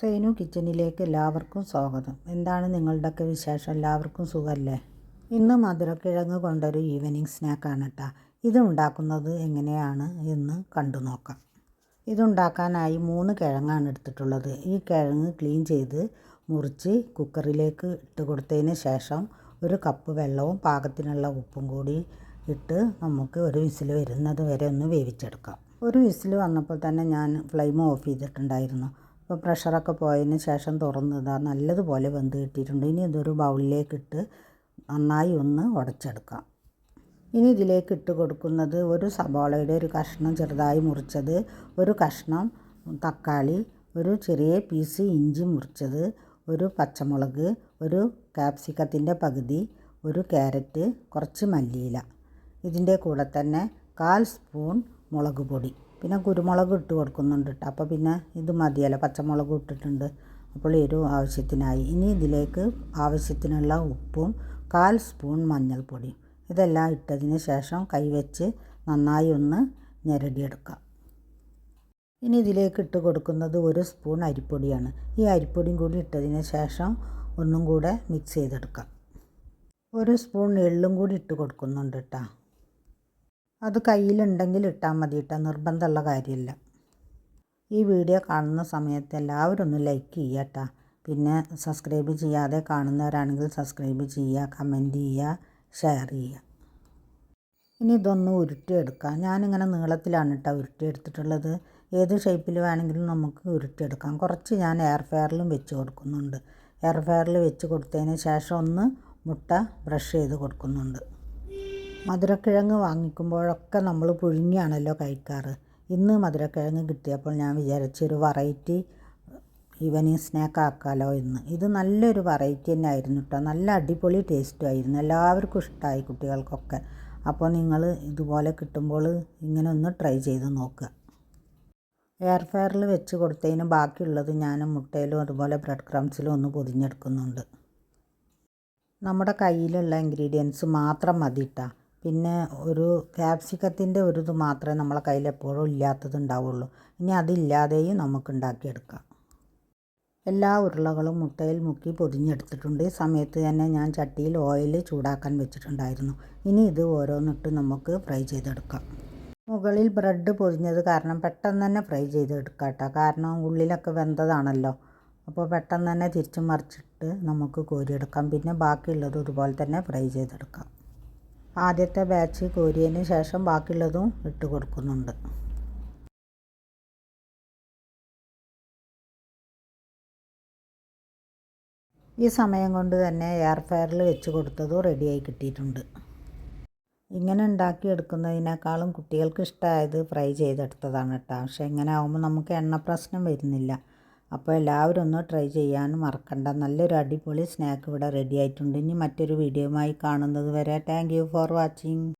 സൈനു കിച്ചണിലേക്ക് എല്ലാവർക്കും സ്വാഗതം. എന്താണ് നിങ്ങളുടെയൊക്കെ വിശേഷം? എല്ലാവർക്കും സുഖമല്ലേ? ഇന്ന് മധുരക്കിഴങ്ങ് കൊണ്ടൊരു ഈവനിങ് സ്നാക്കാണ് കേട്ടോ ഇത് ഉണ്ടാക്കുന്നത് എങ്ങനെയാണ് എന്ന് കണ്ടു നോക്കാം. ഇതുണ്ടാക്കാനായി മൂന്ന് കിഴങ്ങാണ് എടുത്തിട്ടുള്ളത്. ഈ കിഴങ്ങ് ക്ലീൻ ചെയ്ത് മുറിച്ച് കുക്കറിലേക്ക് ഇട്ട് കൊടുത്തതിന് ശേഷം ഒരു കപ്പ് വെള്ളവും പാകത്തിനുള്ള ഉപ്പും കൂടി ഇട്ട് നമുക്ക് ഒരു വിസിൽ വരുന്നത് വരെ ഒന്ന് വേവിച്ചെടുക്കാം. ഒരു വിസിൽ വന്നപ്പോൾ തന്നെ ഞാൻ ഫ്ലെയിം ഓഫ് ചെയ്തിട്ടുണ്ടായിരുന്നു. അപ്പോൾ പ്രഷറൊക്കെ പോയതിന് ശേഷം തുറന്നതാ നല്ലതുപോലെ വെന്ത് കിട്ടിയിട്ടുണ്ട്. ഇനി ഇതൊരു ബൗളിലേക്ക് ഇട്ട് നന്നായി ഒന്ന് ഉടച്ചെടുക്കാം. ഇനി ഇതിലേക്ക് ഇട്ട് കൊടുക്കുന്നത് ഒരു സബോളയുടെ ഒരു കഷ്ണം ചെറുതായി മുറിച്ചത് ഒരു കഷ്ണം തക്കാളി ഒരു ചെറിയ പീസ് ഇഞ്ചി മുറിച്ചത് ഒരു പച്ചമുളക് ഒരു കാപ്സിക്കത്തിന്റെ പകുതി ഒരു ക്യാരറ്റ് കുറച്ച് മല്ലിയില. ഇതിന്റെ കൂടെ തന്നെ കാൽ സ്പൂൺ മുളക് പൊടി. പിന്നെ കുരുമുളക് ഇട്ട് കൊടുക്കുന്നുണ്ട് കേട്ടോ. അപ്പോൾ പിന്നെ ഇത് മതിയല്ലോ പച്ചമുളക് ഇട്ടിട്ടുണ്ട്. അപ്പോൾ എരിവ് ആവശ്യത്തിനായി. ഇനി ഇതിലേക്ക് ആവശ്യത്തിനുള്ള ഉപ്പും കാൽ സ്പൂൺ മഞ്ഞൾപ്പൊടി ഇതെല്ലാം ഇട്ടതിന് ശേഷം കൈവച്ച് നന്നായി ഒന്ന് ഞെരടിയെടുക്കാം. ഇനി ഇതിലേക്ക് ഇട്ട് കൊടുക്കുന്നത് ഒരു സ്പൂൺ അരിപ്പൊടിയാണ്. ഈ അരിപ്പൊടിയും കൂടി ഇട്ടതിന് ശേഷം ഒന്നും കൂടെ മിക്സ് ചെയ്തെടുക്കാം. ഒരു സ്പൂൺ എള്ളും കൂടി ഇട്ട് കൊടുക്കുന്നുണ്ട് കേട്ടോ. അത് കയ്യിലുണ്ടെങ്കിൽ ഇട്ടാൽ മതി കേട്ടോ. നിർബന്ധമുള്ള കാര്യമില്ല. ഈ വീഡിയോ കാണുന്ന സമയത്ത് എല്ലാവരും ഒന്ന് ലൈക്ക് ചെയ്യുക പിന്നെ സബ്സ്ക്രൈബ് ചെയ്യാതെ കാണുന്നവരാണെങ്കിൽ സബ്സ്ക്രൈബ് ചെയ്യുക കമന്റ് ചെയ്യുക ഷെയർ ചെയ്യുക. ഇനി ഇതൊന്ന് ഉരുട്ടിയെടുക്കാം. ഞാനിങ്ങനെ നീളത്തിലാണ് കേട്ടോ ഉരുട്ടിയെടുത്തിട്ടുള്ളത്. ഏത് ഷേപ്പിൽ വേണമെങ്കിലും നമുക്ക് ഉരുട്ടിയെടുക്കാം. കുറച്ച് ഞാൻ എയർ ഫെയറിലും വെച്ച് കൊടുക്കുന്നുണ്ട്. എയർ ഫെയറിൽ വെച്ച് കൊടുത്തതിന് ശേഷം ഒന്ന് മുട്ട ബ്രഷ് ചെയ്ത് കൊടുക്കുന്നുണ്ട്. മധുരക്കിഴങ്ങ് വാങ്ങിക്കുമ്പോഴൊക്കെ നമ്മൾ പുഴുങ്ങിയാണല്ലോ കഴിക്കാറ്. ഇന്ന് മധുരക്കിഴങ്ങ് കിട്ടിയപ്പോൾ ഞാൻ വിചാരിച്ചൊരു വെറൈറ്റി ഈവനിങ് സ്നാക്ക് ആക്കാമല്ലോ എന്ന് ഇത് നല്ലൊരു വെറൈറ്റി തന്നെ ആയിരുന്നു കേട്ടോ നല്ല അടിപൊളി ടേസ്റ്റും ആയിരുന്നു. എല്ലാവർക്കും ഇഷ്ടമായി കുട്ടികൾക്കൊക്കെ. അപ്പോൾ നിങ്ങൾ ഇതുപോലെ കിട്ടുമ്പോൾ ഇങ്ങനെ ഒന്ന് ട്രൈ ചെയ്ത് നോക്കുക. എയർ ഫെയറിൽ വെച്ച് കൊടുത്തതിന് ബാക്കിയുള്ളത് ഞാൻ മുട്ടയിലും അതുപോലെ ബ്രെഡ് ക്രംസിലും ഒന്ന് പൊതിഞ്ഞെടുക്കുന്നുണ്ട്. നമ്മുടെ കയ്യിലുള്ള ഇൻഗ്രീഡിയൻസ് മാത്രം മതി പിന്നെ ഒരു ക്യാപ്സിക്കത്തിന്റെ ഒരു ഇത് മാത്രമേ നമ്മളെ കയ്യിൽ എപ്പോഴും ഇല്ലാത്തത് ഉണ്ടാവുള്ളൂ ഇനി അതില്ലാതെയും നമുക്ക് ഉണ്ടാക്കിയെടുക്കാം. എല്ലാ ഉരുളകളും മുട്ടയിൽ മുക്കി പൊതിഞ്ഞെടുത്തിട്ടുണ്ട്. ഈ സമയത്ത് തന്നെ ഞാൻ ചട്ടിയിൽ ഓയിൽ ചൂടാക്കാൻ വെച്ചിട്ടുണ്ടായിരുന്നു. ഇനി ഇത് ഓരോന്നിട്ട് നമുക്ക് ഫ്രൈ ചെയ്തെടുക്കാം. മുകളിൽ ബ്രെഡ് പൊതിഞ്ഞത് കാരണം പെട്ടെന്ന് തന്നെ ഫ്രൈ ചെയ്തെടുക്കാം കേട്ടോ. കാരണം ഉള്ളിലൊക്കെ വെന്തതാണല്ലോ. അപ്പോൾ പെട്ടെന്ന് തന്നെ തിരിച്ചു മറിച്ചിട്ട് നമുക്ക് കോരിയെടുക്കാം. പിന്നെ ബാക്കിയുള്ളത് ഇതുപോലെ തന്നെ ഫ്രൈ ചെയ്തെടുക്കാം. ആദ്യത്തെ ബാച്ച് കോരിയതിന് ശേഷം ബാക്കിയുള്ളതും ഇട്ട് കൊടുക്കുന്നുണ്ട്. ഈ സമയം കൊണ്ട് തന്നെ എയർ ഫയറിൽ വെച്ച് കൊടുത്തതും റെഡിയായി കിട്ടിയിട്ടുണ്ട്. ഇങ്ങനെ ഉണ്ടാക്കിയെടുക്കുന്നതിനേക്കാളും കുട്ടികൾക്ക് ഇഷ്ടമായത് ഫ്രൈ ചെയ്തെടുത്തതാണ് കേട്ടോ പക്ഷേ ഇങ്ങനെ ആകുമ്പോൾ നമുക്ക് എണ്ണ പ്രശ്നം വരുന്നില്ല. അപ്പോൾ എല്ലാവരും ഒന്ന് ട്രൈ ചെയ്യാനും മറക്കണ്ട. നല്ലൊരു അടിപൊളി സ്നാക്ക് ഇവിടെ റെഡി ആയിട്ടുണ്ട്. ഇനി മറ്റൊരു വീഡിയോയുമായി കാണുന്നത് വരെ താങ്ക് ഫോർ വാച്ചിങ്